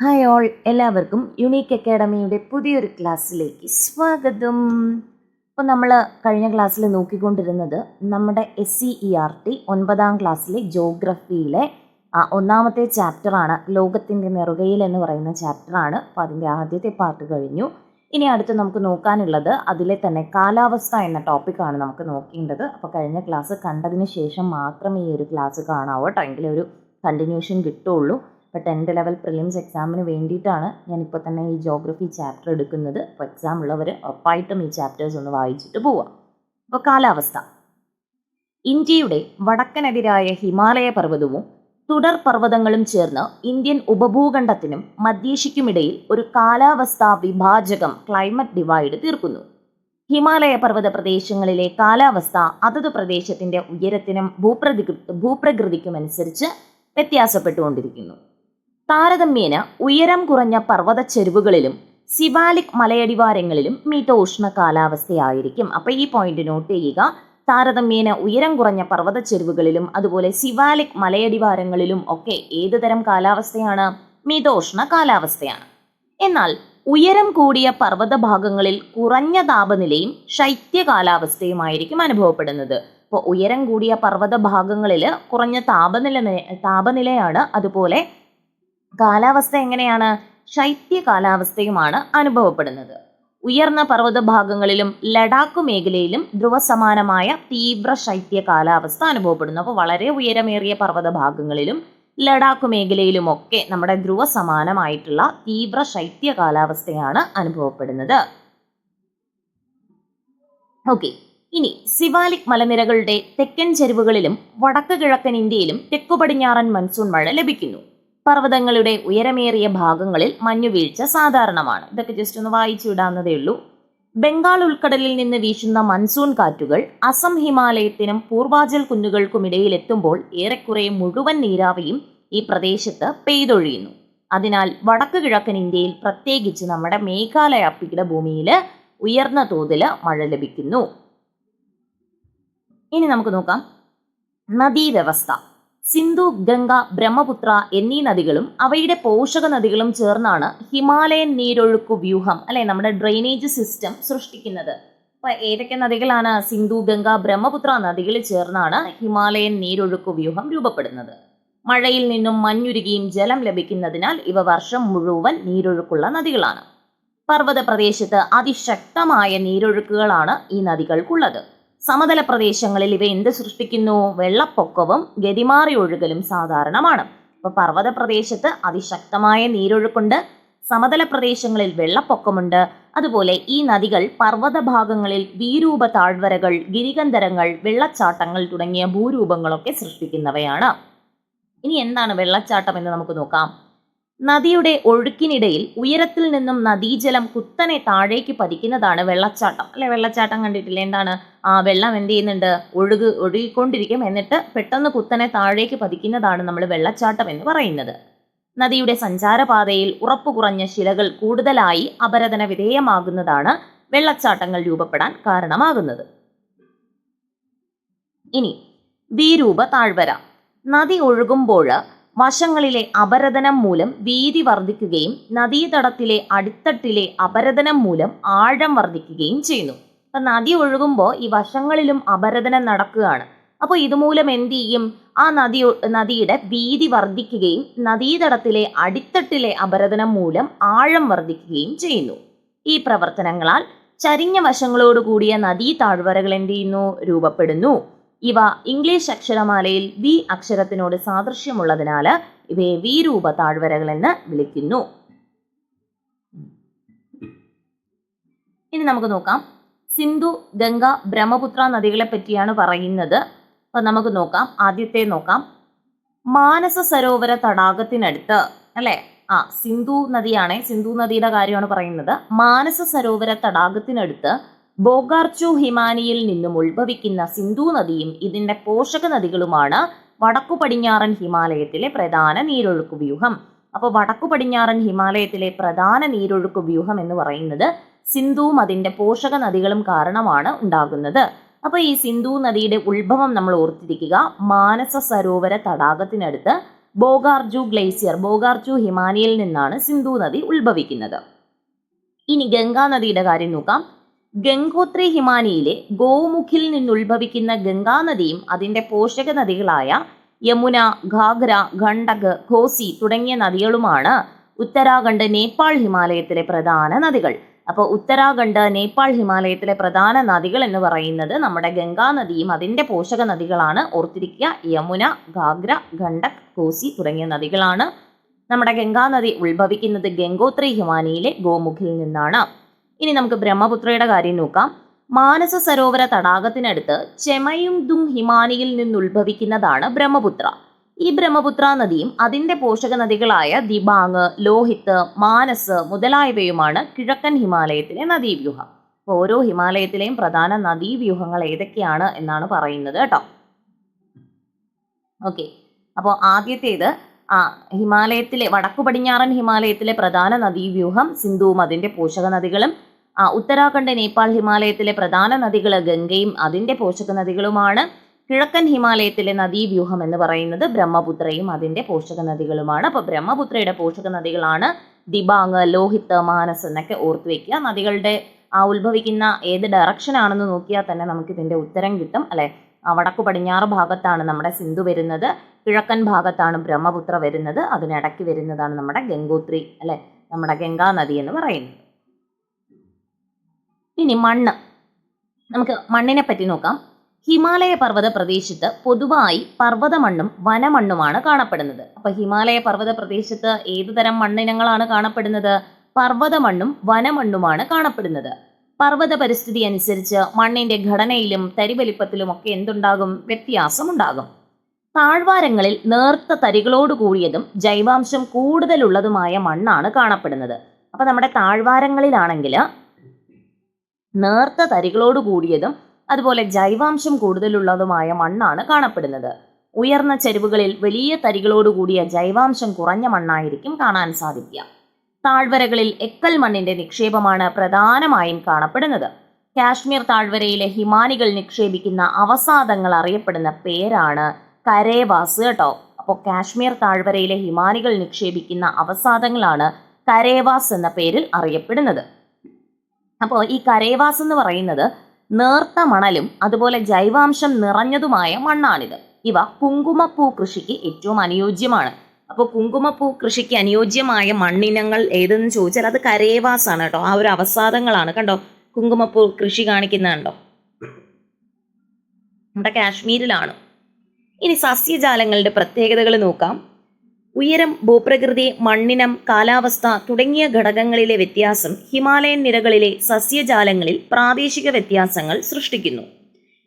Hi all എല്ലാവർക്കും unique അക്കാഡമിയുടെ പുതിയൊരു ക്ലാസ്സിലേക്ക് സ്വാഗതം. ഇപ്പോൾ നമ്മൾ കഴിഞ്ഞ ക്ലാസ്സിൽ നോക്കിക്കൊണ്ടിരുന്നത് നമ്മുടെ S C E R T ഒൻപതാം ക്ലാസ്സിലെ ജോഗ്രഫിയിലെ ഒന്നാമത്തെ ചാപ്റ്ററാണ് ലോകത്തിന്റെ നെറുകയിൽ എന്ന് പറയുന്ന ചാപ്റ്ററാണ് അപ്പോൾ അതിന്റെ ആദ്യത്തെ പാർട്ട് കഴിഞ്ഞു. ഇനി അടുത്ത് നമുക്ക് നോക്കാനുള്ളത് അതിലെ തന്നെ കാലാവസ്ഥ എന്ന ടോപ്പിക്കാണ് നമുക്ക് നോക്കേണ്ടത്. അപ്പോൾ കഴിഞ്ഞ ക്ലാസ് കണ്ടതിന് ശേഷം മാത്രമേ ഈ ഒരു ക്ലാസ് കാണാവൂ കേട്ടോ. ഒരു കണ്ടിന്യൂഷൻ കിട്ടുള്ളൂ. ഇപ്പോൾ ടെൻത്ത് ലെവൽ പ്രിലിംസ് എക്സാമിന് വേണ്ടിയിട്ടാണ് ഞാനിപ്പോൾ തന്നെ ഈ ജോഗ്രഫി ചാപ്റ്റർ എടുക്കുന്നത്. അപ്പോൾ എക്സാം ഉള്ളവർ ഉറപ്പായിട്ടും ഈ ചാപ്റ്റേഴ്സ് ഒന്ന് വായിച്ചിട്ട് പോവാം. അപ്പോൾ കാലാവസ്ഥ. ഇന്ത്യയുടെ വടക്കനെതിരായ ഹിമാലയ പർവതവും തുടർ പർവതങ്ങളും ചേർന്ന് ഇന്ത്യൻ ഉപഭൂഖണ്ഡത്തിനും മധ്യേഷ്യയ്ക്കുമിടയിൽ ഒരു കാലാവസ്ഥാ വിഭാജകം ക്ലൈമറ്റ് ഡിവൈഡ് തീർക്കുന്നു. ഹിമാലയ പർവത പ്രദേശങ്ങളിലെ കാലാവസ്ഥ അതത് പ്രദേശത്തിന്റെ ഉയരത്തിനും ഭൂപ്രതി ഭൂപ്രകൃതിക്കുമനുസരിച്ച് വ്യത്യാസപ്പെട്ടുകൊണ്ടിരിക്കുന്നു. താരതമ്യേന ഉയരം കുറഞ്ഞ പർവത ചെരുവുകളിലും സിവാലിക് മലയടിവാരങ്ങളിലും മിതോഷ്ണ കാലാവസ്ഥയായിരിക്കും. അപ്പോൾ ഈ പോയിന്റ് നോട്ട് ചെയ്യുക. താരതമ്യേന ഉയരം കുറഞ്ഞ പർവത ചെരുവുകളിലും അതുപോലെ സിവാലിക് മലയടിവാരങ്ങളിലും ഒക്കെ ഏതുതരം കാലാവസ്ഥയാണ്? മിതോഷ്ണ കാലാവസ്ഥയാണ്. എന്നാൽ ഉയരം കൂടിയ പർവത ഭാഗങ്ങളിൽ കുറഞ്ഞ താപനിലയും ശൈത്യ കാലാവസ്ഥയുമായിരിക്കും അനുഭവപ്പെടുന്നത്. ഇപ്പോൾ ഉയരം കൂടിയ പർവത ഭാഗങ്ങളിൽ കുറഞ്ഞ താപനില താപനിലയാണ് അതുപോലെ കാലാവസ്ഥ എങ്ങനെയാണ്? ശൈത്യ കാലാവസ്ഥയുമാണ് അനുഭവപ്പെടുന്നത്. ഉയർന്ന പർവത ഭാഗങ്ങളിലും ലഡാക്ക് മേഖലയിലും ധ്രുവസമാനമായ തീവ്ര ശൈത്യ കാലാവസ്ഥ അനുഭവപ്പെടുന്നു. അപ്പോൾ വളരെ ഉയരമേറിയ പർവത ഭാഗങ്ങളിലും ലഡാക്ക് മേഖലയിലുമൊക്കെ നമ്മുടെ ധ്രുവ സമാനമായിട്ടുള്ള തീവ്ര ശൈത്യ കാലാവസ്ഥയാണ് അനുഭവപ്പെടുന്നത്. ഓക്കെ. ഇനി സിവാലിക് മലനിരകളുടെ തെക്കൻ ചെരുവുകളിലും വടക്ക് കിഴക്കൻ ഇന്ത്യയിലും തെക്കു പടിഞ്ഞാറൻ മൺസൂൺ മഴ ലഭിക്കുന്നു. പർവതങ്ങളുടെ ഉയരമേറിയ ഭാഗങ്ങളിൽ മഞ്ഞുവീഴ്ച സാധാരണമാണ്. ഇതൊക്കെ ജസ്റ്റ് ഒന്ന് വായിച്ചു വിടാവുന്നതേ ഉള്ളൂ. ബംഗാൾ ഉൾക്കടലിൽ നിന്ന് വീശുന്ന മൺസൂൺ കാറ്റുകൾ അസം ഹിമാലയത്തിനും പൂർവാചൽ കുന്നുകൾക്കുമിടയിൽ എത്തുമ്പോൾ ഏറെക്കുറെ മുഴുവൻ നീരാവിയും ഈ പ്രദേശത്ത് പെയ്തൊഴിയുന്നു. അതിനാൽ വടക്ക് കിഴക്കൻ ഇന്ത്യയിൽ പ്രത്യേകിച്ച് നമ്മുടെ മേഘാലയ പീഠഭൂമിയിൽ ഉയർന്ന തോതിൽ മഴ ലഭിക്കുന്നു. ഇനി നമുക്ക് നോക്കാം. നദീവ്യവസ്ഥ. സിന്ധു ഗംഗ ബ്രഹ്മപുത്ര എന്നീ നദികളും അവയുടെ പോഷക നദികളും ചേർന്നാണ് ഹിമാലയൻ നീരൊഴുക്കു വ്യൂഹം അല്ലെ നമ്മുടെ ഡ്രെയിനേജ് സിസ്റ്റം സൃഷ്ടിക്കുന്നത്. അപ്പൊ ഏതൊക്കെ നദികളാണ് സിന്ധു ഗംഗ ബ്രഹ്മപുത്ര നദികൾ ചേർന്നാണ് ഹിമാലയൻ നീരൊഴുക്കു വ്യൂഹം രൂപപ്പെടുന്നത്? മഴയിൽ നിന്നും മഞ്ഞുരുകിയും ജലം ലഭിക്കുന്നതിനാൽ ഇവ വർഷം മുഴുവൻ നീരൊഴുക്കുള്ള നദികളാണ്. പർവത പ്രദേശത്ത് അതിശക്തമായ നീരൊഴുക്കുകളാണ് ഈ നദികൾക്കുള്ളത്. സമതല പ്രദേശങ്ങളിൽ ഇവ എന്ത് സൃഷ്ടിക്കുന്നു? വെള്ളപ്പൊക്കവും ഗതിമാറി ഒഴുകലും സാധാരണമാണ്. ഇപ്പൊ പർവത പ്രദേശത്ത് അതിശക്തമായ നീരൊഴുക്കുണ്ട്. സമതല പ്രദേശങ്ങളിൽ വെള്ളപ്പൊക്കമുണ്ട്. അതുപോലെ ഈ നദികൾ പർവത ഭാഗങ്ങളിൽ വീരൂപ താഴ്വരകൾ ഗിരികന്ധരങ്ങൾ വെള്ളച്ചാട്ടങ്ങൾ തുടങ്ങിയ ഭൂരൂപങ്ങളൊക്കെ സൃഷ്ടിക്കുന്നവയാണ്. ഇനി എന്താണ് വെള്ളച്ചാട്ടം എന്ന് നമുക്ക് നോക്കാം. നദിയുടെ ഒഴുക്കിനിടയിൽ ഉയരത്തിൽ നിന്നും നദീജലം കുത്തനെ താഴേക്ക് പതിക്കുന്നതാണ് വെള്ളച്ചാട്ടം. അല്ലെ? വെള്ളച്ചാട്ടം കണ്ടിട്ടില്ലേ? എന്താണ്? ആ വെള്ളം എന്ത് ചെയ്യുന്നുണ്ട്? ഒഴുക് ഒഴുകിക്കൊണ്ടിരിക്കും. എന്നിട്ട് പെട്ടെന്ന് കുത്തനെ താഴേക്ക് പതിക്കുന്നതാണ് നമ്മൾ വെള്ളച്ചാട്ടം എന്ന് പറയുന്നത്. നദിയുടെ സഞ്ചാരപാതയിൽ ഉറപ്പു കുറഞ്ഞ ശിലകൾ കൂടുതലായി അപരതന വിധേയമാകുന്നതാണ് വെള്ളച്ചാട്ടങ്ങൾ രൂപപ്പെടാൻ കാരണമാകുന്നത്. ഇനി ദ്വീരൂപ താഴ്വര. നദി ഒഴുകുമ്പോൾ വശങ്ങളിലെ അപരതനം മൂലം വീതി വർദ്ധിക്കുകയും നദീതടത്തിലെ അടിത്തട്ടിലെ അപരതനം മൂലം ആഴം വർദ്ധിക്കുകയും ചെയ്യുന്നു. അപ്പൊ നദി ഒഴുകുമ്പോൾ ഈ വശങ്ങളിലും അപരതനം നടക്കുകയാണ്. അപ്പോൾ ഇതുമൂലം എന്ത് ചെയ്യും? ആ നദി നദിയുടെ വീതി വർദ്ധിക്കുകയും നദീതടത്തിലെ അടിത്തട്ടിലെ അപരതനം മൂലം ആഴം വർദ്ധിക്കുകയും ചെയ്യുന്നു. ഈ പ്രവർത്തനങ്ങളാൽ ചരിഞ്ഞ വശങ്ങളോടുകൂടിയ നദീ താഴ്വരകൾ എന്ത് ചെയ്യുന്നു? രൂപപ്പെടുന്നു. ഇവ ഇംഗ്ലീഷ് അക്ഷരമാലയിൽ വി അക്ഷരത്തിനോട് സാദൃശ്യമുള്ളതിനാൽ ഇവയെ വി രൂപ താഴ്വരകൾ എന്ന് വിളിക്കുന്നു. ഇനി നമുക്ക് നോക്കാം. സിന്ധു ഗംഗ ബ്രഹ്മപുത്ര നദികളെ പറ്റിയാണ് പറയുന്നത്. അപ്പൊ നമുക്ക് നോക്കാം. ആദ്യത്തെ നോക്കാം. മാനസ സരോവര തടാകത്തിനടുത്ത് അല്ലെ? ആ സിന്ധു നദിയാണേ. സിന്ധു നദിയുടെ കാര്യമാണ് പറയുന്നത്. മാനസ സരോവര തടാകത്തിനടുത്ത് ബോഗാർച്ചു ഹിമാനിയിൽ നിന്നും ഉത്ഭവിക്കുന്ന സിന്ധു നദിയും ഇതിന്റെ പോഷക നദികളുമാണ് വടക്കു പടിഞ്ഞാറൻ ഹിമാലയത്തിലെ പ്രധാന നീരൊഴുക്ക് വ്യൂഹം അപ്പോൾ വടക്കു പടിഞ്ഞാറൻ ഹിമാലയത്തിലെ പ്രധാന നീരൊഴുക്ക് വ്യൂഹം എന്ന് പറയുന്നത് സിന്ധുവും അതിന്റെ പോഷക നദികളും കാരണമാണ് ഉണ്ടാകുന്നത്. അപ്പോൾ ഈ സിന്ധു നദിയുടെ ഉത്ഭവം നമ്മൾ ഓർത്തിരിക്കുക. മാനസ സരോവര തടാകത്തിനടുത്ത് ബോഗാർജു ഗ്ലേസിയർ ബോഗാർജു ഹിമാനിയിൽ നിന്നാണ് സിന്ധു നദി ഉത്ഭവിക്കുന്നത്. ഇനി ഗംഗാ നദിയുടെ കാര്യം നോക്കാം. ഗംഗോത്രി ഹിമാനിയിലെ ഗോമുഖിൽ നിന്നുത്ഭവിക്കുന്ന ഗംഗാനദിയും അതിന്റെ പോഷക നദികളായ യമുന ഘാഗ്ര ഖണ്ഡക് ഘോസി തുടങ്ങിയ നദികളുമാണ് ഉത്തരാഖണ്ഡ് നേപ്പാൾ ഹിമാലയത്തിലെ പ്രധാന നദികൾ. അപ്പോൾ ഉത്തരാഖണ്ഡ് നേപ്പാൾ ഹിമാലയത്തിലെ പ്രധാന നദികൾ എന്ന് പറയുന്നത് നമ്മുടെ ഗംഗാനദിയും അതിന്റെ പോഷക നദികളാണ് ഓർത്തിരിക്കുക യമുന ഘാഗ്ര ഖണ്ഡക് കോസി തുടങ്ങിയ നദികളാണ് നമ്മുടെ ഗംഗാനദി ഉത്ഭവിക്കുന്നത് ഗംഗോത്രി ഹിമാനിയിലെ ഗോമുഖിൽ നിന്നാണ്. ഇനി നമുക്ക് ബ്രഹ്മപുത്രയുടെ കാര്യം നോക്കാം. മാനസ സരോവര തടാകത്തിനടുത്ത് ചെമയുങ്ദുങ് ഹിമാനിയിൽ നിന്നുത്ഭവിക്കുന്നതാണ് ബ്രഹ്മപുത്ര. ഈ ബ്രഹ്മപുത്ര നദിയും അതിന്റെ പോഷക നദികളായ ദിബാങ് ലോഹിത്ത് മാനസ് മുതലായവയുമാണ് കിഴക്കൻ ഹിമാലയത്തിലെ നദീവ്യൂഹം. ഓരോ ഹിമാലയത്തിലെയും പ്രധാന നദീവ്യൂഹങ്ങൾ ഏതൊക്കെയാണ് എന്നാണ് പറയുന്നത് കേട്ടോ. ഓക്കെ. അപ്പോൾ ആദ്യത്തേത് ആ ഹിമാലയത്തിലെ വടക്കു പടിഞ്ഞാറൻ ഹിമാലയത്തിലെ പ്രധാന നദീവ്യൂഹം സിന്ധുവും അതിന്റെ പോഷക നദികളും. ആ ഉത്തരാഖണ്ഡ് നേപ്പാൾ ഹിമാലയത്തിലെ പ്രധാന നദികൾ ഗംഗയും അതിന്റെ പോഷക നദികളുമാണ്. കിഴക്കൻ ഹിമാലയത്തിലെ നദീവ്യൂഹം എന്ന് പറയുന്നത് ബ്രഹ്മപുത്രയും അതിന്റെ പോഷക നദികളുമാണ്. അപ്പോൾ ബ്രഹ്മപുത്രയുടെ പോഷക നദികളാണ് ദിബാങ് ലോഹിത്ത് മാനസ് എന്നൊക്കെ ഓർത്തു വെക്കുക. നദികളുടെ ആ ഉത്ഭവിക്കുന്ന ഏത് ഡയറക്ഷൻ ആണെന്ന് നോക്കിയാൽ തന്നെ നമുക്ക് ഇതിന്റെ ഉത്തരം കിട്ടും. അല്ലെ? വടക്കു പടിഞ്ഞാറ് ഭാഗത്താണ് നമ്മുടെ സിന്ധു വരുന്നത്. കിഴക്കൻ ഭാഗത്താണ് ബ്രഹ്മപുത്ര വരുന്നത്. അതിനിടയ്ക്ക് വരുന്നതാണ് നമ്മുടെ ഗംഗോത്രി അല്ലെ? നമ്മുടെ ഗംഗാ നദി എന്ന് പറയുന്നത്. ഇനി മണ്ണ്. നമുക്ക് മണ്ണിനെ പറ്റി നോക്കാം. ഹിമാലയ പർവത പ്രദേശത്ത് പൊതുവായി പർവത മണ്ണും വനമണ്ണുമാണ് കാണപ്പെടുന്നത്. അപ്പൊ ഹിമാലയ പർവത പ്രദേശത്ത് ഏതു തരം മണ്ണിനങ്ങളാണ് കാണപ്പെടുന്നത്? പർവത മണ്ണും വനമണ്ണുമാണ് കാണപ്പെടുന്നത്. പർവത പരിസ്ഥിതി അനുസരിച്ച് മണ്ണിന്റെ ഘടനയിലും തരിവലിപ്പത്തിലും ഒക്കെ എന്തുണ്ടാകും? വ്യത്യാസമുണ്ടാകും. താഴ്വാരങ്ങളിൽ നേർത്ത തരികളോട് കൂടിയതും ജൈവാംശം കൂടുതലുള്ളതുമായ മണ്ണാണ് കാണപ്പെടുന്നത്. അപ്പൊ നമ്മുടെ താഴ്വാരങ്ങളിലാണെങ്കിൽ നേർത്ത തരികളോട് കൂടിയതും അതുപോലെ ജൈവാംശം കൂടുതലുള്ളതുമായ മണ്ണാണ് കാണപ്പെടുന്നത്. ഉയർന്ന ചെരുവുകളിൽ വലിയ തരികളോട് കൂടിയ ജൈവാംശം കുറഞ്ഞ മണ്ണായിരിക്കും കാണാൻ സാധിക്കുക. താഴ്വരകളിൽ എക്കൽ മണ്ണിന്റെ നിക്ഷേപമാണ് പ്രധാനമായും കാണപ്പെടുന്നത്. കാശ്മീർ താഴ്വരയിലെ ഹിമാനികൾ നിക്ഷേപിക്കുന്ന അവസാദങ്ങൾ അറിയപ്പെടുന്ന പേരാണ് കരേവാസ് കേട്ടോ. അപ്പോൾ കാശ്മീർ താഴ്വരയിലെ ഹിമാനികൾ നിക്ഷേപിക്കുന്ന അവസാദങ്ങളാണ് കരേവാസ് എന്ന പേരിൽ അറിയപ്പെടുന്നത്. അപ്പോൾ ഈ കരേവാസ് എന്ന് പറയുന്നത് നേർത്ത മണലും അതുപോലെ ജൈവാംശം നിറഞ്ഞതുമായ മണ്ണാണിത്. ഇവ കുങ്കുമപ്പൂ കൃഷിക്ക് ഏറ്റവും അനുയോജ്യമാണ്. അപ്പോൾ കുങ്കുമപ്പൂ കൃഷിക്ക് അനുയോജ്യമായ മണ്ണിനങ്ങൾ ഏതെന്ന് ചോദിച്ചാൽ അത് കരേവാസ് ആണ് കേട്ടോ. ആ ഒരു അവസാദങ്ങളാണ് കണ്ടോ? കുങ്കുമപ്പൂ കൃഷി കാണിക്കുന്ന കണ്ടോ നമ്മുടെ കാശ്മീരിലാണ്. ഇനി സസ്യജാലങ്ങളുടെ പ്രത്യേകതകൾ നോക്കാം. ഉയരം ഭൂപ്രകൃതി മണ്ണിനം കാലാവസ്ഥ തുടങ്ങിയ ഘടകങ്ങളിലെ വ്യത്യാസം ഹിമാലയൻ നിരകളിലെ സസ്യജാലങ്ങളിൽ പ്രാദേശിക വ്യത്യാസങ്ങൾ സൃഷ്ടിക്കുന്നു.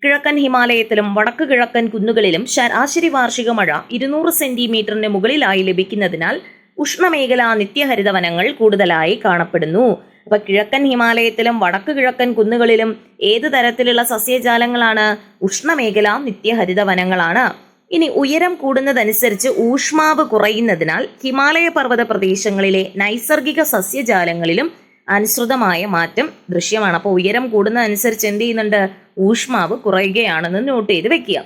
കിഴക്കൻ ഹിമാലയത്തിലും വടക്ക് കിഴക്കൻ കുന്നുകളിലും ശരാശരി വാർഷിക മഴ ഇരുന്നൂറ് സെന്റിമീറ്ററിന് മുകളിലായി ലഭിക്കുന്നതിനാൽ ഉഷ്ണമേഖലാ നിത്യഹരിതവനങ്ങൾ കൂടുതലായി കാണപ്പെടുന്നു. അപ്പൊ കിഴക്കൻ ഹിമാലയത്തിലും വടക്ക് കിഴക്കൻ കുന്നുകളിലും ഏത് തരത്തിലുള്ള സസ്യജാലങ്ങളാണ്? ഉഷ്ണമേഖലാ നിത്യഹരിത വനങ്ങളാണ് ഇനി ഉയരം കൂടുന്നതനുസരിച്ച് ഊഷ്മാവ് കുറയുന്നതിനാൽ ഹിമാലയ പർവത പ്രദേശങ്ങളിലെ നൈസർഗിക സസ്യജാലങ്ങളിലും അനുസൃതമായ മാറ്റം ദൃശ്യമാണ്. അപ്പോൾ ഉയരം കൂടുന്നതനുസരിച്ച് എന്ത് ചെയ്യുന്നുണ്ട്? ഊഷ്മാവ് കുറയുകയാണെന്ന് നോട്ട് ചെയ്ത് വെക്കുക.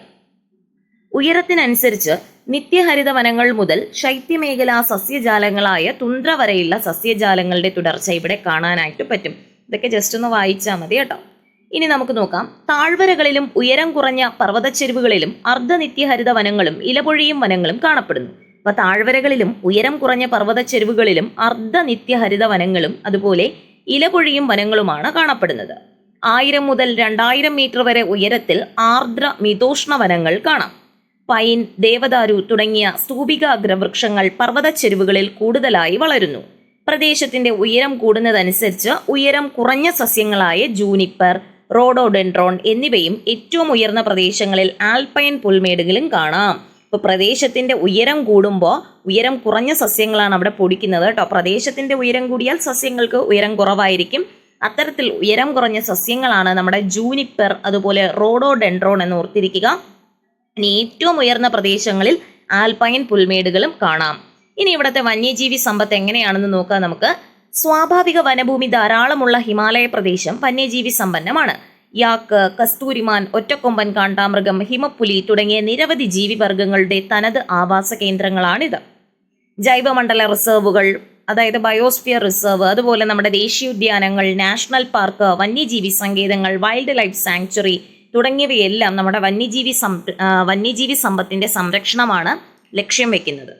ഉയരത്തിനനുസരിച്ച് നിത്യഹരിത വനങ്ങൾ മുതൽ ശൈത്യമേഖലാ സസ്യജാലങ്ങളായ തുന്ദ്ര വരെയുള്ള സസ്യജാലങ്ങളുടെ തുടർച്ച ഇവിടെ കാണാനായിട്ട് പറ്റും. ഇതൊക്കെ ജസ്റ്റ് ഒന്ന് വായിച്ചാൽ മതി കേട്ടോ. ഇനി നമുക്ക് നോക്കാം. താഴ്വരകളിലും ഉയരം കുറഞ്ഞ പർവതച്ചെരുവുകളിലും അർദ്ധനിത്യഹരിത വനങ്ങളും ഇലപൊഴിയും വനങ്ങളും കാണപ്പെടുന്നു. അപ്പൊ താഴ്വരകളിലും ഉയരം കുറഞ്ഞ പർവതച്ചെരുവുകളിലും അർദ്ധനിത്യഹരിത വനങ്ങളും അതുപോലെ ഇലപൊഴിയും വനങ്ങളുമാണ് കാണപ്പെടുന്നത്. ആയിരം മുതൽ രണ്ടായിരം മീറ്റർ വരെ ഉയരത്തിൽ ആർദ്ര മിതോഷ്ണ വനങ്ങൾ കാണാം. പൈൻ ദേവദാരു തുടങ്ങിയ സ്തൂപികാഗ്രവൃക്ഷങ്ങൾ പർവതച്ചെരുവുകളിൽ കൂടുതലായി വളരുന്നു. പ്രദേശത്തിന്റെ ഉയരം കൂടുന്നതനുസരിച്ച് ഉയരം കുറഞ്ഞ സസ്യങ്ങളായ ജൂനിപ്പർ റോഡോഡെൻഡ്രോൺ എന്നിവയും ഏറ്റവും ഉയർന്ന പ്രദേശങ്ങളിൽ ആൽപൈൻ പുൽമേടുകളും കാണാം. ഇപ്പോൾ പ്രദേശത്തിന്റെ ഉയരം കൂടുമ്പോൾ ഉയരം കുറഞ്ഞ സസ്യങ്ങളാണ് അവിടെ പൊടിക്കുന്നത് കേട്ടോ. പ്രദേശത്തിന്റെ ഉയരം കൂടിയാൽ സസ്യങ്ങൾക്ക് ഉയരം കുറവായിരിക്കും. അത്തരത്തിൽ ഉയരം കുറഞ്ഞ സസ്യങ്ങളാണ് നമ്മുടെ ജൂനിപ്പർ അതുപോലെ റോഡോഡെൻഡ്രോൺ എന്ന് ഓർത്തിരിക്കുക. ഏറ്റവും ഉയർന്ന പ്രദേശങ്ങളിൽ ആൽപൈൻ പുൽമേടുകളും കാണാം. ഇനി ഇവിടുത്തെ വന്യജീവി സമ്പത്ത് എങ്ങനെയാണെന്ന് നോക്കാം നമുക്ക്. സ്വാഭാവിക വനഭൂമി ധാരാളമുള്ള ഹിമാലയ പ്രദേശം വന്യജീവി സമ്പന്നമാണ്. യാക്ക് കസ്തൂരിമാൻ ഒറ്റക്കൊമ്പൻ കാണ്ടാമൃഗം ഹിമപ്പുലി തുടങ്ങിയ നിരവധി ജീവിവർഗങ്ങളുടെ തനത് ആവാസ കേന്ദ്രങ്ങളാണിത്. ജൈവമണ്ഡല റിസർവുകൾ അതായത് ബയോസ്ഫിയർ റിസർവ് അതുപോലെ നമ്മുടെ ദേശീയോദ്യാനങ്ങൾ നാഷണൽ പാർക്ക് വന്യജീവി സങ്കേതങ്ങൾ വൈൽഡ് ലൈഫ് സാങ്ച്വറി തുടങ്ങിയവയെല്ലാം നമ്മുടെ വന്യജീവി സം വന്യജീവി സമ്പത്തിന്റെ സംരക്ഷണമാണ് ലക്ഷ്യം വെക്കുന്നത്.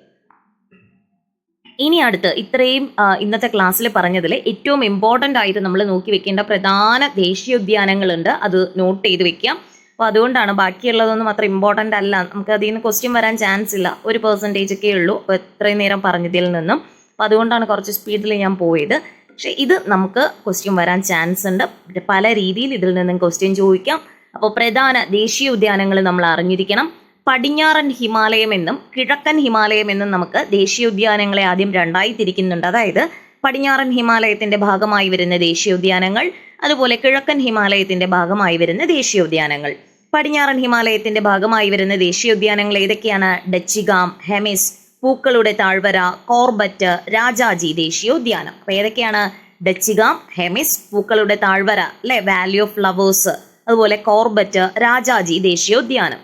ഇനി അടുത്ത് ഇത്രയും ഇന്നത്തെ ക്ലാസ്സിൽ പറഞ്ഞതിൽ ഏറ്റവും ഇമ്പോർട്ടന്റ് ആയിട്ട് നമ്മൾ നോക്കി വെക്കേണ്ട പ്രധാന ദേശീയോദ്യാനങ്ങളുണ്ട്. അത് നോട്ട് ചെയ്ത് വെക്കാം. അപ്പോൾ അതുകൊണ്ടാണ് ബാക്കിയുള്ളതൊന്നും അത്ര ഇമ്പോർട്ടന്റ് അല്ല. നമുക്ക് അതിൽ നിന്ന് ക്വസ്റ്റ്യൻ വരാൻ ചാൻസ് ഇല്ല. ഒരു പെർസെന്റേജ് ഒക്കെ ഉള്ളൂ. അപ്പോൾ ഇത്രയും നേരം പറഞ്ഞതിൽ നിന്നും. അപ്പോൾ അതുകൊണ്ടാണ് കുറച്ച് സ്പീഡിൽ ഞാൻ പോയത്. പക്ഷേ ഇത് നമുക്ക് ക്വസ്റ്റ്യൻ വരാൻ ചാൻസ് ഉണ്ട്. പല രീതിയിൽ ഇതിൽ നിന്നും ക്വസ്റ്റ്യൻ ചോദിക്കാം. അപ്പോൾ പ്രധാന ദേശീയ ഉദ്യാനങ്ങൾ നമ്മൾ അറിഞ്ഞിരിക്കണം. പടിഞ്ഞാറൻ ഹിമാലയം എന്നും കിഴക്കൻ ഹിമാലയം എന്നും നമുക്ക് ദേശീയ ഉദ്യാനങ്ങളെ ആദ്യം രണ്ടായി തിരിക്കുന്നുണ്ട്. അതായത് പടിഞ്ഞാറൻ ഹിമാലയത്തിന്റെ ഭാഗമായി വരുന്ന ദേശീയ ഉദ്യാനങ്ങൾ അതുപോലെ കിഴക്കൻ ഹിമാലയത്തിന്റെ ഭാഗമായി വരുന്ന ദേശീയ ഉദ്യാനങ്ങൾ. പടിഞ്ഞാറൻ ഹിമാലയത്തിന്റെ ഭാഗമായി വരുന്ന ദേശീയ ഉദ്യാനങ്ങൾ ഏതൊക്കെയാണ്? ഡച്ചിഗാം ഹെമിസ് പൂക്കളുടെ താഴ്വര കോർബറ്റ് രാജാജി ദേശീയ ഉദ്യാനം. അപ്പൊ ഏതൊക്കെയാണ്? ഡച്ചിഗാം ഹെമിസ് പൂക്കളുടെ താഴ്വര അല്ലെ? വാലി ഓഫ് ഫ്ലവേഴ്സ് അതുപോലെ കോർബറ്റ് രാജാജി ദേശീയോദ്യാനം.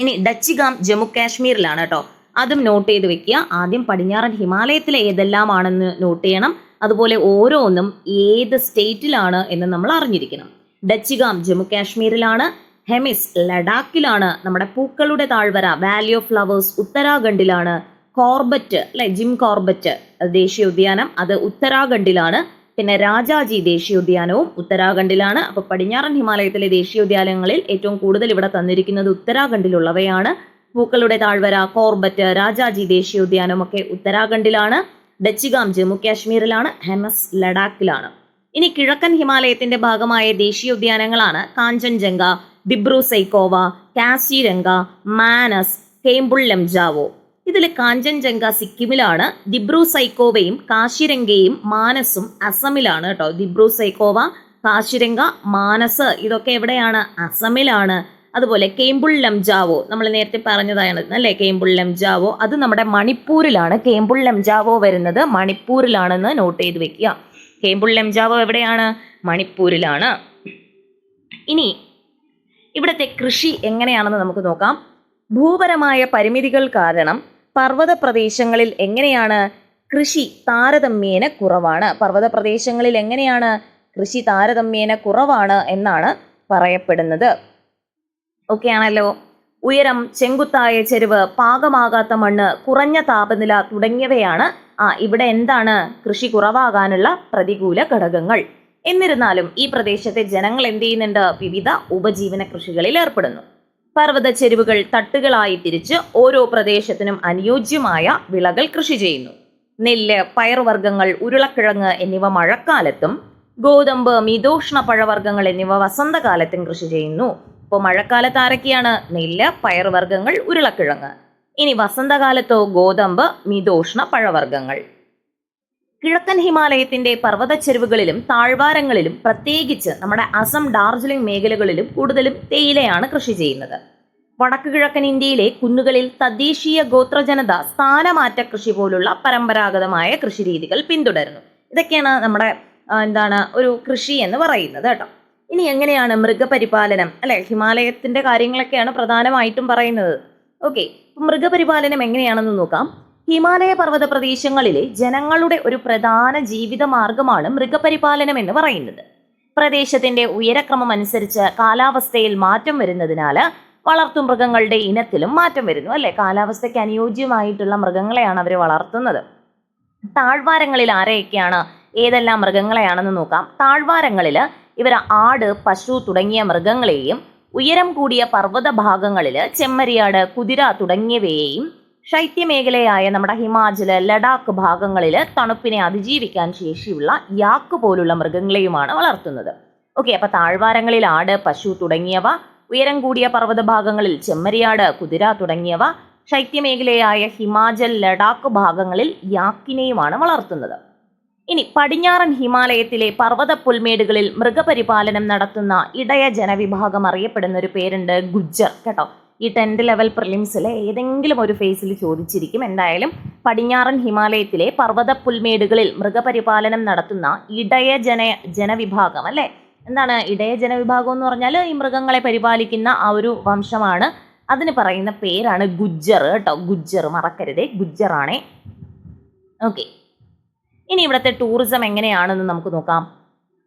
ഇനി ഡച്ചിഗാം ജമ്മു കാശ്മീരിലാണ് കേട്ടോ അതും നോട്ട് ചെയ്ത് വെക്കുക. ആദ്യം പടിഞ്ഞാറൻ ഹിമാലയത്തിലെ ഏതെല്ലാമാണെന്ന് നോട്ട് ചെയ്യണം. അതുപോലെ ഓരോന്നും ഏത് സ്റ്റേറ്റിലാണ് എന്ന് നമ്മൾ അറിഞ്ഞിരിക്കണം. ഡച്ചിഗാം ജമ്മു കാശ്മീരിലാണ്. ഹെമിസ് ലഡാക്കിലാണ്. നമ്മുടെ പൂക്കളുടെ താഴ്വര വാലി ഓഫ് ഫ്ലവേഴ്സ് ഉത്തരാഖണ്ഡിലാണ്. കോർബറ്റ് അല്ലെ ജിം കോർബറ്റ് ദേശീയ ഉദ്യാനം അത് ഉത്തരാഖണ്ഡിലാണ്. പിന്നെ രാജാജി ദേശീയോദ്യാനവും ഉത്തരാഖണ്ഡിലാണ്. അപ്പോൾ പടിഞ്ഞാറൻ ഹിമാലയത്തിലെ ദേശീയോദ്യാനങ്ങളിൽ ഏറ്റവും കൂടുതൽ ഇവിടെ തന്നിരിക്കുന്നത് ഉത്തരാഖണ്ഡിലുള്ളവയാണ്. പൂക്കളുടെ താഴ്വര കോർബറ്റ് രാജാജി ദേശീയോദ്യാനം ഒക്കെ ഉത്തരാഖണ്ഡിലാണ് ഡച്ചിഗാം ജമ്മു കാശ്മീരിലാണ് ഹെമസ് ലഡാക്കിലാണ്. ഇനി കിഴക്കൻ ഹിമാലയത്തിന്റെ ഭാഗമായ ദേശീയോദ്യാനങ്ങളാണ് കാഞ്ചൻജംഗ ദിബ്രു സൈക്കോവ കാസിരംഗ മാനസ് കേംബുൾ ലംജാവോ. ഇതിൽ കാഞ്ചൻജംഗ സിക്കിമിലാണ് ദിബ്രു സൈക്കോവയും കാശിരംഗയും മാനസും അസമിലാണ് കേട്ടോ. ദിബ്രു സൈക്കോവ കാശിരംഗ മാനസ് ഇതൊക്കെ എവിടെയാണ്? അസമിലാണ്. അതുപോലെ കേമ്പുൾ ലംജാവോ നമ്മൾ നേരത്തെ പറഞ്ഞതാണ് അല്ലേ? കേമ്പുൾ ലംജാവോ അത് നമ്മുടെ മണിപ്പൂരിലാണ്. കേമ്പുൾ ലംജാവോ വരുന്നത് മണിപ്പൂരിലാണെന്ന് നോട്ട് ചെയ്ത് വെക്കുക. കേമ്പുൾ ലംജാവോ എവിടെയാണ്? മണിപ്പൂരിലാണ്. ഇനി ഇവിടുത്തെ കൃഷി എങ്ങനെയാണെന്ന് നമുക്ക് നോക്കാം. ഭൂപരമായ പരിമിതികൾ കാരണം പർവത പ്രദേശങ്ങളിൽ എങ്ങനെയാണ് കൃഷി താരതമ്യേന കുറവാണ്? പർവത പ്രദേശങ്ങളിൽ എങ്ങനെയാണ് കൃഷി താരതമ്യേന കുറവാണ് എന്നാണ് പറയപ്പെടുന്നത്. ഓക്കെ ആണല്ലോ. ഉയരം ചെങ്കുത്തായ ചെരുവ് പാകമാകാത്ത മണ്ണ് കുറഞ്ഞ താപനില തുടങ്ങിയവയാണ് ആ ഇവിടെ എന്താണ് കൃഷി കുറവാകാനുള്ള പ്രതികൂല ഘടകങ്ങൾ. എന്നിരുന്നാലും ഈ പ്രദേശത്തെ ജനങ്ങൾ എന്ത് ചെയ്യുന്നുണ്ട്? വിവിധ ഉപജീവന കൃഷികളിൽ ഏർപ്പെടുന്നു. പർവത ചെരുവുകൾ തട്ടുകളായി തിരിച്ച് ഓരോ പ്രദേശത്തിനും അനുയോജ്യമായ വിളകൾ കൃഷി ചെയ്യുന്നു. നെല്ല് പയറുവർഗങ്ങൾ ഉരുളക്കിഴങ്ങ് എന്നിവ മഴക്കാലത്തും ഗോതമ്പ് മിതോഷ്ണ പഴവർഗങ്ങൾ എന്നിവ വസന്തകാലത്തും കൃഷി ചെയ്യുന്നു. ഇപ്പോൾ മഴക്കാലത്ത് ആരൊക്കെയാണ്? നെല്ല് പയറുവർഗങ്ങൾ ഉരുളക്കിഴങ്ങ്. ഇനി വസന്തകാലത്തോ ഗോതമ്പ് മിതോഷ്ണ പഴവർഗങ്ങൾ. കിഴക്കൻ ഹിമാലയത്തിന്റെ പർവതച്ചെരുവുകളിലും താഴ്വാരങ്ങളിലും പ്രത്യേകിച്ച് നമ്മുടെ അസം ഡാർജിലിംഗ് മേഖലകളിലും കൂടുതലും തേയിലയാണ് കൃഷി ചെയ്യുന്നത്. വടക്ക് കിഴക്കൻ ഇന്ത്യയിലെ കുന്നുകളിൽ തദ്ദേശീയ ഗോത്രജനത സ്ഥാനമാറ്റ കൃഷി പോലുള്ള പരമ്പരാഗതമായ കൃഷിരീതികൾ പിന്തുടരുന്നു. ഇതൊക്കെയാണ് നമ്മുടെ എന്താണ് ഒരു കൃഷി എന്ന് പറയുന്നത് കേട്ടോ. ഇനി എങ്ങനെയാണ് മൃഗപരിപാലനം അല്ലെ ഹിമാലയത്തിന്റെ കാര്യങ്ങളൊക്കെയാണ് പ്രധാനമായിട്ടും പറയുന്നത്. ഓക്കെ മൃഗപരിപാലനം എങ്ങനെയാണെന്ന് നോക്കാം. ഹിമാലയ പർവത പ്രദേശങ്ങളിലെ ജനങ്ങളുടെ ഒരു പ്രധാന ജീവിത മാർഗമാണ് മൃഗപരിപാലനം എന്ന് പറയുന്നത്. പ്രദേശത്തിന്റെ ഉയരക്രമം അനുസരിച്ച് കാലാവസ്ഥയിൽ മാറ്റം വരുന്നതിനാൽ വളർത്തുമൃഗങ്ങളുടെ ഇനത്തിലും മാറ്റം വരുന്നു അല്ലെ? കാലാവസ്ഥയ്ക്ക് അനുയോജ്യമായിട്ടുള്ള മൃഗങ്ങളെയാണ് അവർ വളർത്തുന്നത്. താഴ്വാരങ്ങളിൽ ആരെയൊക്കെയാണ് ഏതെല്ലാം മൃഗങ്ങളെയാണെന്ന് നോക്കാം. താഴ്വാരങ്ങളിൽ ഇവർ ആട് പശു തുടങ്ങിയ മൃഗങ്ങളെയും ഉയരം കൂടിയ പർവത ഭാഗങ്ങളിൽ ചെമ്മരിയാട് കുതിര തുടങ്ങിയവയെയും ശൈത്യമേഖലയായ നമ്മുടെ ഹിമാചൽ ലഡാക്ക് ഭാഗങ്ങളിൽ തണുപ്പിനെ അതിജീവിക്കാൻ ശേഷിയുള്ള യാക്ക് പോലുള്ള മൃഗങ്ങളെയുമാണ് വളർത്തുന്നത്. ഓക്കെ അപ്പൊ താഴ്വാരങ്ങളിൽ ആട് പശു തുടങ്ങിയവ ഉയരം കൂടിയ പർവത ഭാഗങ്ങളിൽ ചെമ്മരിയാട് കുതിര തുടങ്ങിയവ ശൈത്യമേഖലയായ ഹിമാചൽ ലഡാക്ക് ഭാഗങ്ങളിൽ യാക്കിനെയുമാണ് വളർത്തുന്നത്. ഇനി പടിഞ്ഞാറൻ ഹിമാലയത്തിലെ പർവത പുൽമേടുകളിൽ മൃഗപരിപാലനം നടത്തുന്ന ഇടയ ജനവിഭാഗം അറിയപ്പെടുന്ന ഒരു പേരുണ്ട് ഗുജ്ജർ കേട്ടോ. ഈ ടെൻത്ത് ലെവൽ പ്രിലിംസിലെ ഏതെങ്കിലും ഒരു ഫേസിൽ ചോദിച്ചിരിക്കും. എന്തായാലും പടിഞ്ഞാറൻ ഹിമാലയത്തിലെ പർവത പുൽമേടുകളിൽ മൃഗപരിപാലനം നടത്തുന്ന ഇടയ ജന ജനവിഭാഗം അല്ലേ? എന്താണ് ഇടയ ജനവിഭാഗം എന്ന് പറഞ്ഞാൽ ഈ മൃഗങ്ങളെ പരിപാലിക്കുന്ന ആ ഒരു വംശമാണ്. അതിന് പറയുന്ന പേരാണ് ഗുജ്ജർ കേട്ടോ. ഗുജ്ജർ മറക്കരുതേ. ഗുജ്ജറാണേ. ഓക്കെ. ഇനി ഇവിടുത്തെ ടൂറിസം എങ്ങനെയാണെന്ന് നമുക്ക് നോക്കാം.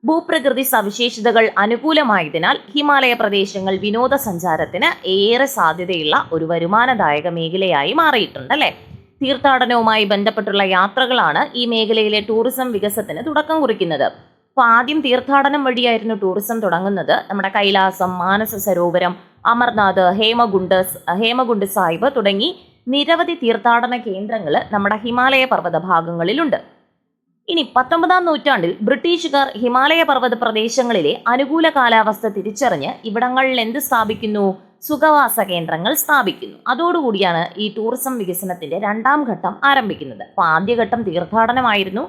ഭൂപ്രകൃതി സവിശേഷതകൾ അനുകൂലമായതിനാൽ ഹിമാലയ പ്രദേശങ്ങൾ വിനോദസഞ്ചാരത്തിന് ഏറെ സാധ്യതയുള്ള ഒരു വരുമാനദായക മേഖലയായി മാറിയിട്ടുണ്ട് അല്ലേ? തീർത്ഥാടനവുമായി ബന്ധപ്പെട്ടുള്ള യാത്രകളാണ് ഈ മേഖലയിലെ ടൂറിസം വികസനത്തിന് തുടക്കം കുറിക്കുന്നത്. അപ്പോൾ ആദ്യം തീർത്ഥാടനം വഴിയായിരുന്നു ടൂറിസം തുടങ്ങുന്നത്. നമ്മുടെ കൈലാസം മാനസ സരോവരം അമർനാഥ് ഹേമകുണ്ട് ഹേമകുണ്ട് സാഹിബ് തുടങ്ങി നിരവധി തീർത്ഥാടന കേന്ദ്രങ്ങൾ നമ്മുടെ ഹിമാലയ പർവത ഭാഗങ്ങളിലുണ്ട് ഇനി പത്തൊമ്പതാം നൂറ്റാണ്ടിൽ ബ്രിട്ടീഷുകാർ ഹിമാലയ പർവത പ്രദേശങ്ങളിലെ അനുകൂല കാലാവസ്ഥ തിരിച്ചറിഞ്ഞ് ഇവിടങ്ങളിൽ എന്ത് സ്ഥാപിക്കുന്നു? സുഖവാസ കേന്ദ്രങ്ങൾ സ്ഥാപിക്കുന്നു. അതോടുകൂടിയാണ് ഈ ടൂറിസം വികസനത്തിന്റെ രണ്ടാം ഘട്ടം ആരംഭിക്കുന്നത്. അപ്പോൾ ആദ്യഘട്ടം തീർത്ഥാടനമായിരുന്നു.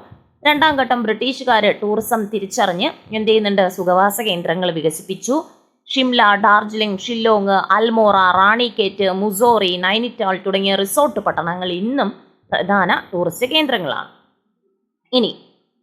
രണ്ടാം ഘട്ടം ബ്രിട്ടീഷുകാർ ടൂറിസം തിരിച്ചറിഞ്ഞ് എന്ത് ചെയ്യുന്നുണ്ട് സുഖവാസ കേന്ദ്രങ്ങൾ വികസിപ്പിച്ചു. ഷിംല ഡാർജിലിംഗ് ഷില്ലോങ് അൽമോറ റാണിക്കേറ്റ് മുസോറി നൈനിറ്റാൾ തുടങ്ങിയ റിസോർട്ട് പട്ടണങ്ങൾ ഇന്നും പ്രധാന ടൂറിസ്റ്റ് കേന്ദ്രങ്ങളാണ്. ഇനി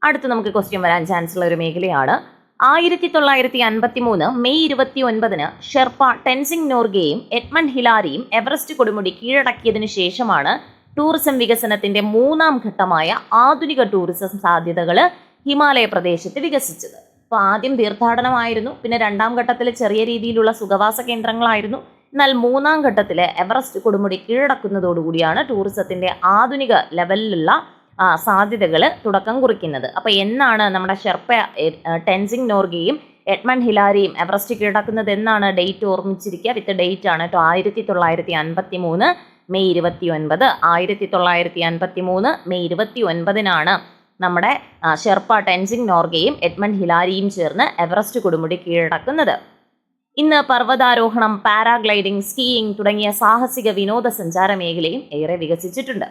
അടുത്ത് നമുക്ക് ക്വസ്റ്റ്യൻ വരാൻ ചാൻസ് ഉള്ള ഒരു മേഖലയാണ്. ആയിരത്തി തൊള്ളായിരത്തി അൻപത്തി മൂന്ന് മെയ് ഇരുപത്തി ഒൻപതിന് ഷെർപ്പ ടെൻസിംഗ് നോർഗയും എഡ്മണ്ട് ഹിലാരിയും എവറസ്റ്റ് കൊടുമുടി കീഴടക്കിയതിനു ശേഷമാണ് ടൂറിസം വികസനത്തിന്റെ മൂന്നാം ഘട്ടമായ ആധുനിക ടൂറിസം സാധ്യതകൾ ഹിമാലയ പ്രദേശത്ത് വികസിച്ചത്. അപ്പോൾ ആദ്യം തീർത്ഥാടനമായിരുന്നു പിന്നെ രണ്ടാം ഘട്ടത്തിൽ ചെറിയ രീതിയിലുള്ള സുഖവാസ കേന്ദ്രങ്ങളായിരുന്നു. എന്നാൽ മൂന്നാം ഘട്ടത്തിൽ എവറസ്റ്റ് കൊടുമുടി കീഴടക്കുന്നതോടുകൂടിയാണ് ടൂറിസത്തിന്റെ ആധുനിക ലെവലിലുള്ള സാധ്യതകൾ തുടക്കം കുറിക്കുന്നത്. അപ്പോൾ എന്നാണ് നമ്മുടെ ഷെർപ്പ ടെൻസിങ് നോർഗയും എഡ്മൺ ഹിലാരിയും എവറസ്റ്റ് കീഴടക്കുന്നത് എന്നാണ് ഡേറ്റ് ഓർമ്മിച്ചിരിക്കുക. വിത്ത് ഡേറ്റ് ആണ് കേട്ടോ ആയിരത്തി തൊള്ളായിരത്തി അൻപത്തി മൂന്ന് മെയ് ഇരുപത്തി ഒൻപത് ആയിരത്തി തൊള്ളായിരത്തി അൻപത്തി മൂന്ന് മെയ് ഇരുപത്തി ഒൻപതിനാണ് നമ്മുടെ ഷെർപ്പ ടെൻസിങ് നോർഗയും എഡ്മണ്ട് ഹിലാരിയും ചേർന്ന് എവറസ്റ്റ് കൊടുമുടി കീഴടക്കുന്നത്. ഇന്ന് പർവതാരോഹണം പാരാഗ്ലൈഡിംഗ് സ്കീയിങ് തുടങ്ങിയ സാഹസിക വിനോദസഞ്ചാര മേഖലയും ഏറെ വികസിച്ചിട്ടുണ്ട്.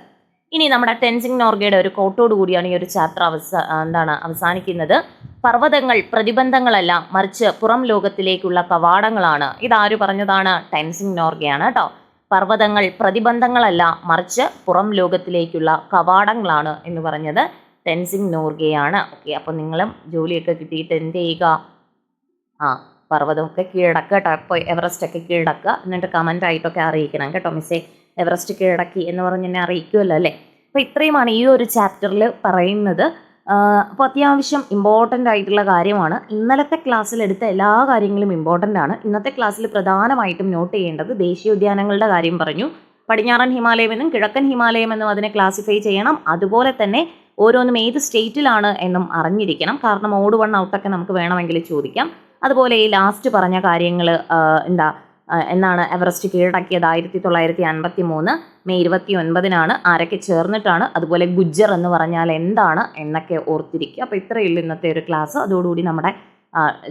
ഇനി നമ്മുടെ ടെൻസിങ് നോർഗയുടെ ഒരു കോട്ടോട് കൂടിയാണ് ഈ ഒരു ചാപ്റ്റർ അവസ എന്താണ് അവസാനിക്കുന്നത്. പർവതങ്ങൾ പ്രതിബന്ധങ്ങളല്ല മറിച്ച് പുറം ലോകത്തിലേക്കുള്ള കവാടങ്ങളാണ്. ഇതാര് പറഞ്ഞതാണ്? ടെൻസിങ് നോർഗയാണ് കേട്ടോ പർവതങ്ങൾ പ്രതിബന്ധങ്ങളല്ല മറിച്ച് പുറം ലോകത്തിലേക്കുള്ള കവാടങ്ങളാണ് എന്ന് പറഞ്ഞത് ടെൻസിങ് നോർഗയാണ്. ഓക്കെ അപ്പോൾ നിങ്ങളും ജോലിയൊക്കെ കിട്ടിയിട്ട് എന്ത് ചെയ്യുക? ആ പർവതമൊക്കെ കീഴടക്കുക കേട്ടോ ഇപ്പോൾ എവറസ്റ്റ് ഒക്കെ കീഴടക്കുക. എന്നിട്ട് കമന്റ് ആയിട്ടൊക്കെ അറിയിക്കണം കേട്ടോ മിസ്സേ. എവറസ്റ്റ് കീഴടക്കി എന്ന് പറഞ്ഞ് എന്നെ അറിയിക്കുമല്ലോ അല്ലേ? അപ്പോൾ ഇത്രയുമാണ് ഈ ഒരു ചാപ്റ്ററിൽ പറയുന്നത്. അപ്പോൾ അത്യാവശ്യം ഇമ്പോർട്ടന്റ് ആയിട്ടുള്ള കാര്യമാണ്. ഇന്നലത്തെ ക്ലാസ്സിൽ എടുത്ത എല്ലാ കാര്യങ്ങളും ഇമ്പോർട്ടന്റ് ആണ്. ഇന്നത്തെ ക്ലാസ്സിൽ പ്രധാനമായിട്ടും നോട്ട് ചെയ്യേണ്ടത് ദേശീയോദ്യാനങ്ങളുടെ കാര്യം പറഞ്ഞു. പടിഞ്ഞാറൻ ഹിമാലയം എന്നും കിഴക്കൻ ഹിമാലയം എന്നും അതിനെ ക്ലാസിഫൈ ചെയ്യണം. അതുപോലെ തന്നെ ഓരോന്നും ഏത് സ്റ്റേറ്റിലാണ് എന്നും അറിഞ്ഞിരിക്കണം. കാരണം ഓട് വൺ ഔട്ടൊക്കെ നമുക്ക് വേണമെങ്കിൽ ചോദിക്കാം. അതുപോലെ ഈ ലാസ്റ്റ് പറഞ്ഞ കാര്യങ്ങൾ എന്താ എന്നാണ് എവറസ്റ്റ് കീഴടക്കിയത് ആയിരത്തി തൊള്ളായിരത്തി അൻപത്തി മൂന്ന് മെയ് ഇരുപത്തി ഒൻപതിനാണ് ആരൊക്കെ ചേർന്നിട്ടാണ് അതുപോലെ ഗുജ്ജർ എന്ന് പറഞ്ഞാൽ എന്താണ് എന്നൊക്കെ ഓർത്തിരിക്കുക. അപ്പോൾ ഇത്രയേ ഉള്ളൂ ഇന്നത്തെ ഒരു ക്ലാസ്. അതോടുകൂടി നമ്മുടെ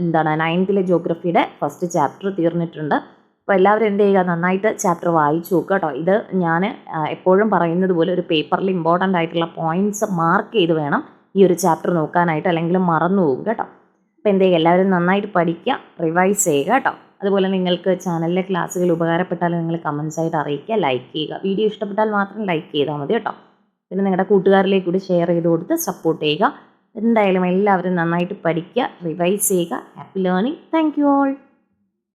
എന്താണ് നയൻത്തിലെ ജോഗ്രഫിയുടെ ഫസ്റ്റ് ചാപ്റ്റർ തീർന്നിട്ടുണ്ട്. അപ്പോൾ എല്ലാവരും എന്ത് ചെയ്യുക? നന്നായിട്ട് ചാപ്റ്റർ വായിച്ചു നോക്കുക കേട്ടോ. ഇത് ഞാൻ എപ്പോഴും പറയുന്നത് പോലെ ഒരു പേപ്പറിൽ ഇമ്പോർട്ടന്റ് ആയിട്ടുള്ള പോയിന്റ്സ് മാർക്ക് ചെയ്ത് വേണം ഈ ഒരു ചാപ്റ്റർ നോക്കാനായിട്ട്. അല്ലെങ്കിൽ മറന്നു പോകും കേട്ടോ. അപ്പോൾ എന്ത് ചെയ്യുക? എല്ലാവരും നന്നായിട്ട് പഠിക്കുക റിവൈസ് ചെയ്യുക കേട്ടോ. അതുപോലെ നിങ്ങൾക്ക് ചാനലിലെ ക്ലാസ്സുകൾ ഉപകാരപ്പെട്ടാൽ നിങ്ങൾ കമൻസ് ആയിട്ട് അറിയിക്കുക ലൈക്ക് ചെയ്യുക. വീഡിയോ ഇഷ്ടപ്പെട്ടാൽ മാത്രം ലൈക്ക് ചെയ്താൽ മതി കേട്ടോ. പിന്നെ നിങ്ങളുടെ കൂട്ടുകാരിലേക്ക് കൂടി ഷെയർ ചെയ്ത് കൊടുത്ത് സപ്പോർട്ട് ചെയ്യുക. എന്തായാലും എല്ലാവരും നന്നായിട്ട് പഠിക്കുക റിവൈസ് ചെയ്യുക. Happy learning thank you all